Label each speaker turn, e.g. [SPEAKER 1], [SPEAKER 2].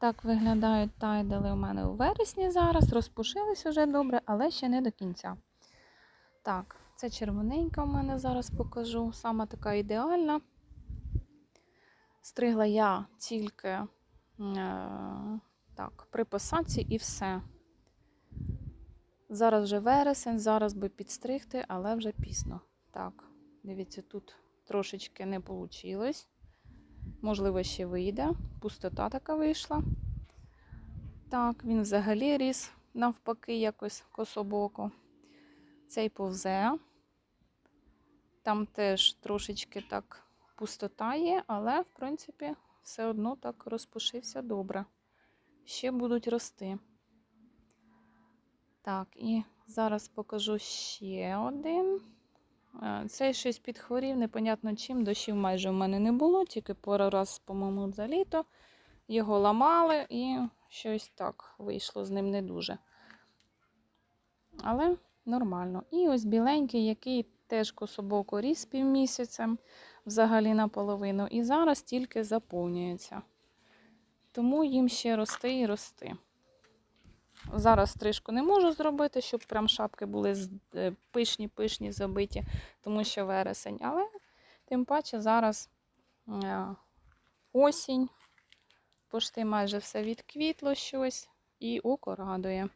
[SPEAKER 1] Так виглядають тайдали у мене у вересні зараз. Розпушились уже добре, але ще не до кінця. Так, це червоненька у мене зараз покажу. Сама така ідеальна. Стригла я тільки е, так, при посадці і все. Зараз вже вересень, зараз би підстригти, але вже пізно. Так, дивіться, тут трошечки не вийшло. Можливо, ще вийде. Пустота така вийшла. Так, він взагалі ріс навпаки, якось кособоко. Цей повзе. Там теж трошечки так пустота є, але, в принципі, все одно так розпушився добре. Ще будуть рости. Так, і зараз покажу ще один. Е, Цей щось підхворів, непонятно чим. Дощів майже в мене не було, тільки пару раз, по-моєму, за літо. Його ламали і щось так вийшло з ним не дуже. Але нормально. І ось біленький, який теж кособоко ріс півмісяцем, взагалі наполовину. І зараз тільки заповнюється. Тому їм ще рости і рости. Зараз стрижку не можу зробити, щоб прям шапки були пишні-пишні забиті, тому що вересень. Але тим паче зараз е, осінь, пошти майже все відквітло щось і око радує.